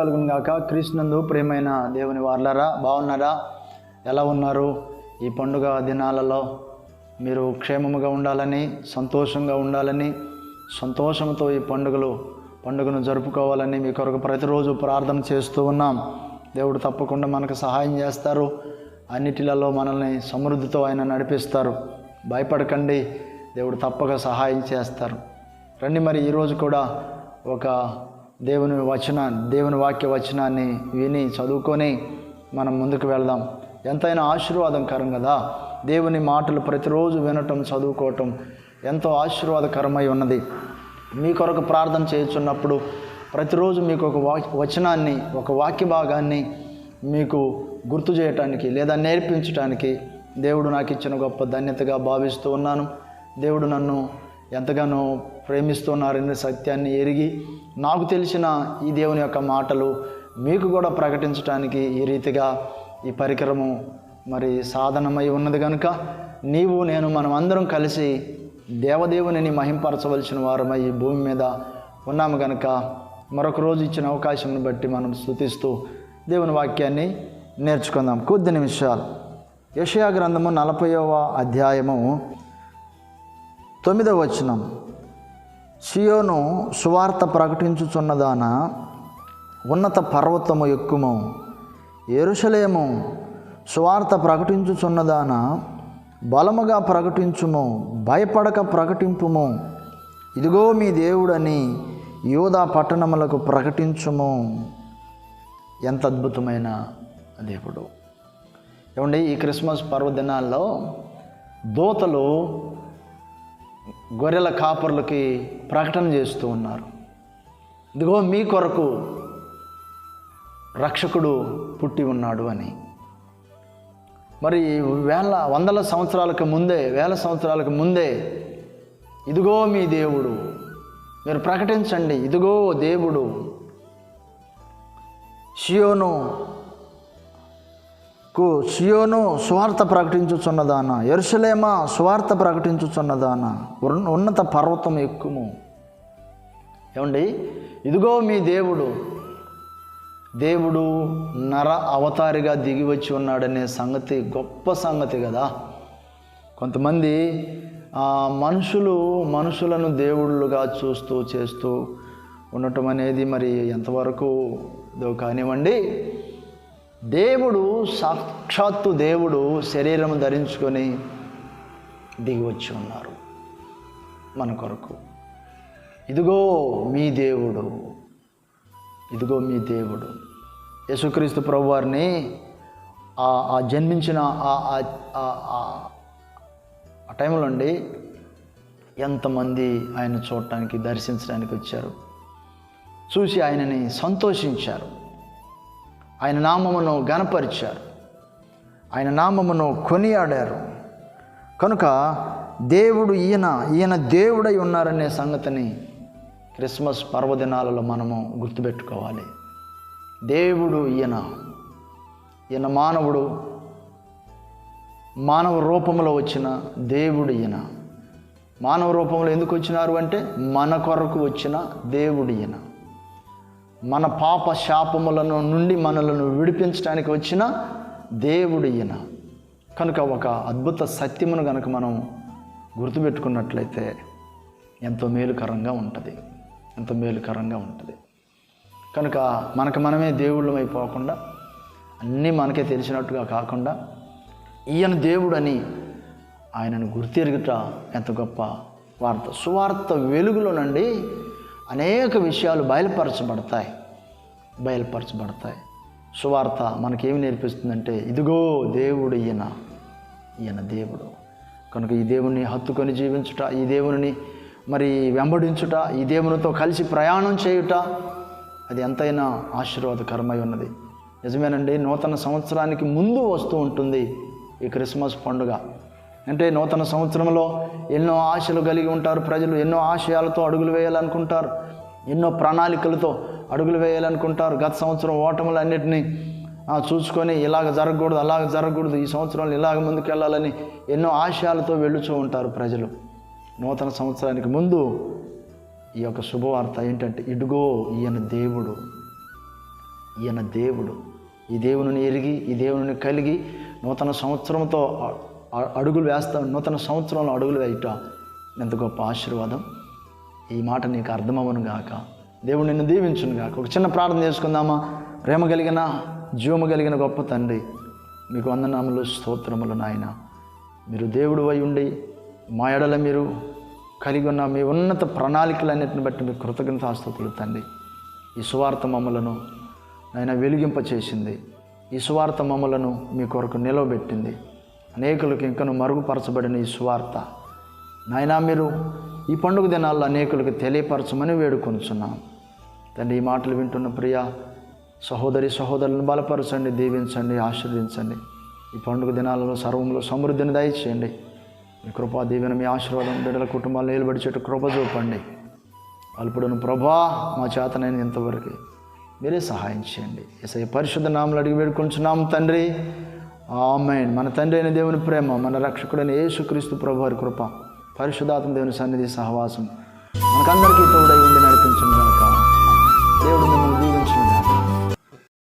గాక క్రీస్తునందు ప్రేమైన దేవుని వార్లరా బాగున్నారా ఎలా ఉన్నారు? ఈ పండుగ దినాలలో మీరు క్షేమముగా ఉండాలని సంతోషంగా ఉండాలని సంతోషంతో ఈ పండుగలు పండుగను జరుపుకోవాలని మీ కొరకు ప్రతిరోజు ప్రార్థన చేస్తూ ఉన్నాం. దేవుడు తప్పకుండా మనకు సహాయం చేస్తారు. అన్నిటిలలో మనల్ని సమృద్ధితో ఆయన నడిపిస్తారు. భయపడకండి. దేవుడు తప్పక సహాయం చేస్తారు. రండి మరి ఈరోజు కూడా ఒక దేవుని వచన దేవుని వాక్య వచనాన్ని విని చదువుకొని మనం ముందుకు వెళ్దాం. ఎంతైనా ఆశీర్వాదకరం కదా? దేవుని మాటలు ప్రతిరోజు వినటం చదువుకోవటం ఎంతో ఆశీర్వాదకరమై ఉన్నది. మీ కొరకు ప్రార్థన చేయుచున్నప్పుడు ప్రతిరోజు మీకు ఒక వాక్ వచనాన్ని ఒక వాక్య భాగాన్ని మీకు గుర్తు చేయటానికి లేదా నేర్పించటానికి దేవుడు నాకు ఇచ్చిన గొప్ప ధన్యతగా భావిస్తూ ఉన్నాను. దేవుడు నన్ను ఎంతగానో ప్రేమిస్తున్నారనే సత్యాన్ని ఎరిగి నాకు తెలిసిన ఈ దేవుని యొక్క మాటలు మీకు కూడా ప్రకటించడానికి ఈ రీతిగా ఈ పరికరము మరి సాధనమై ఉన్నది కనుక నీవు నేను మనం అందరం కలిసి దేవదేవుని మహింపరచవలసిన వారమై ఈ భూమి మీద ఉన్నాము కనుక మరొక రోజు ఇచ్చిన అవకాశంను బట్టి మనం స్థుతిస్తూ దేవుని వాక్యాన్ని నేర్చుకుందాం. కొద్ది నిమిషాలు. యషయా గ్రంథము నలభైవ అధ్యాయము తొమ్మిదవ వచనం సియోను సువార్త ప్రకటించుచున్నదాన ఉన్నత పర్వతము ఎక్కుము. ఎరుషలేము సువార్త ప్రకటించుచున్నదాన బలముగా ప్రకటించుము భయపడక ప్రకటింపుము. ఇదిగో మీ దేవుడని యోధా పట్టణములకు ప్రకటించుము. ఎంత అద్భుతమైన దేవుడు. ఏమండి ఈ క్రిస్మస్ పర్వదినాల్లో దోతలు గొర్రెల కాపర్లకి ప్రకటన చేస్తూ ఉన్నారు. ఇదిగో మీ కొరకు రక్షకుడు పుట్టి ఉన్నాడు అని. మరి వేల వందల సంవత్సరాలకు ముందే వేల సంవత్సరాలకు ముందే ఇదిగో మీ దేవుడు మీరు ప్రకటించండి ఇదిగో దేవుడు షియోను కు షియోను స్వార్థ ప్రకటించుచున్నదాన ఎరుసలేమ స్వార్థ ప్రకటించుచున్నదాన ఉన్నత పర్వతం ఎక్కుము. ఏమండి? ఇదిగో మీ దేవుడు దేవుడు నర అవతారిగా దిగి వచ్చి ఉన్నాడనే సంగతి గొప్ప సంగతి కదా. కొంతమంది మనుషులు మనుషులను దేవుళ్ళుగా చూస్తూ చేస్తూ ఉండటం అనేది మరి ఎంతవరకు కానివ్వండి దేవుడు సాక్షాత్తు దేవుడు శరీరం ధరించుకొని దిగి వచ్చి ఉన్నారు మన కొరకు. ఇదిగో మీ దేవుడు ఇదిగో మీ దేవుడు. యేసుక్రీస్తు ప్రభు వారిని ఆ ఆ జన్మించిన ఆ- ఆ- ఆ టైంలో అండి ఎంతమంది ఆయన చూడటానికి దర్శించడానికి వచ్చారు? చూసి ఆయనని సంతోషించారు. ఆయన నామమును గనపరిచారు ఆయన నామమును కొనియాడారు. కనుక దేవుడు ఈయన ఈయన దేవుడై ఉన్నారనే సంగతిని క్రిస్మస్ పర్వదినాలలో మనము గుర్తుపెట్టుకోవాలి. దేవుడు ఈయన ఈయన మానవుడు మానవ రూపంలో వచ్చిన దేవుడు ఈయన. మానవ రూపంలో ఎందుకు వచ్చినారు అంటే మన కొరకు వచ్చిన దేవుడు ఈయన. మన పాప శాపములను నుండి మనలను విడిపించడానికి వచ్చిన దేవుడు ఈయన. కనుక ఒక అద్భుత సత్యమును కనుక మనం గుర్తుపెట్టుకున్నట్లయితే ఎంతో మేలుకరంగా ఉంటుంది. ఎంతో మేలుకరంగా ఉంటుంది. కనుక మనకు మనమే దేవుళ్ళం అయిపోకుండా అన్నీ మనకే తెలిసినట్టుగా కాకుండా ఈయన దేవుడని ఆయనను గుర్తెరుగుట ఎంత గొప్ప వార్త. సువార్త వెలుగులోనండి అనేక విషయాలు బయలుపరచబడతాయి. బయలుపరచబడతాయి. సువార్త మనకేమి నేర్పిస్తుందంటే ఇదిగో దేవుడు ఈయన ఈయన దేవుడు. కనుక ఈ దేవుని హత్తుకొని జీవించుట ఈ దేవుని మరి వెంబడించుట ఈ దేవునితో కలిసి ప్రయాణం చేయుట అది ఎంతైనా ఆశీర్వాదకరమై ఉన్నది. నిజమేనండి నూతన సంవత్సరానికి ముందు వస్తూ ఉంటుంది ఈ క్రిస్మస్ పండుగ. అంటే నూతన సంవత్సరంలో ఎన్నో ఆశలు కలిగి ఉంటారు ప్రజలు ఎన్నో ఆశయాలతో అడుగులు వేయాలనుకుంటారు ఎన్నో ప్రణాళికలతో అడుగులు వేయాలనుకుంటారు. గత సంవత్సరం ఓటములు అన్నిటినీ చూసుకొని ఇలాగ జరగకూడదు అలాగ జరగకూడదు ఈ సంవత్సరంలో ఇలాగ ముందుకు వెళ్ళాలని ఎన్నో ఆశయాలతో వెళ్ళుచూ ఉంటారు ప్రజలు. నూతన సంవత్సరానికి ముందు ఈ యొక్క శుభవార్త ఏంటంటే ఇడుగో ఈయన దేవుడు ఈయన దేవుడు. ఈ దేవుని ఎరిగి ఈ దేవుని కలిగి నూతన సంవత్సరంతో అడుగులు వేస్తాం. నూతన సంవత్సరంలో అడుగులు వేయట ఎంత గొప్ప ఆశీర్వాదం. ఈ మాట నీకు అర్థమవను గాక. దేవుడు నిన్ను దీవించును గాక. ఒక చిన్న ప్రార్థన చేసుకుందామా? ప్రేమ కలిగిన జీవము కలిగిన గొప్ప తండ్రి మీకు వందనాములు స్తోత్రములు నాయన. మీరు దేవుడు అయి ఉండి మా ఎడల మీరు కలిగి ఉన్న మీ ఉన్నత ప్రణాళికలన్నిటిని బట్టి మీ కృతజ్ఞతాస్తుతులు తండ్రి. ఈ సువార్త మమ్మలను నాయన వెలిగింపచేసింది. ఈ సువార్త మమ్మలను మీ కొరకు నిలవబెట్టింది. అనేకులకు ఇంకను మరుగుపరచబడిన ఈ స్వార్థ నాయనా మీరు ఈ పండుగ దినాల్లో అనేకులకు తెలియపరచమని వేడుకొనుచున్నాం. తండ్రి ఈ మాటలు వింటున్న ప్రియ సహోదరి సహోదరులను బలపరచండి దీవించండి ఆశీర్వదించండి. ఈ పండుగ దినాలలో సర్వంలో సమృద్ధిని దయచేయండి. మీ కృపా దీవెన మీ ఆశీర్వాదం బిడ్డల కుటుంబాలు నిలబడి చెట్టు కృప చూపండి. అల్పుడును ప్రభా మా చేతనైన ఇంతవరకు మీరే సహాయం చేయండి. ఎస్ఐ పరిశుద్ధ నామలు అడిగి వేడుకుంటున్నాం తండ్రి. ఆమెన్. మన తండ్రి అయిన దేవుని ప్రేమ మన రక్షకుడైన యేసుక్రీస్తు ప్రభు వారి కృప పరిశుధాత్మ దేవుని సన్నిధి సహవాసం. మనకందరికీ తోడై ఉండి నడిపించుగాక దేవుడు మిమ్మల్ని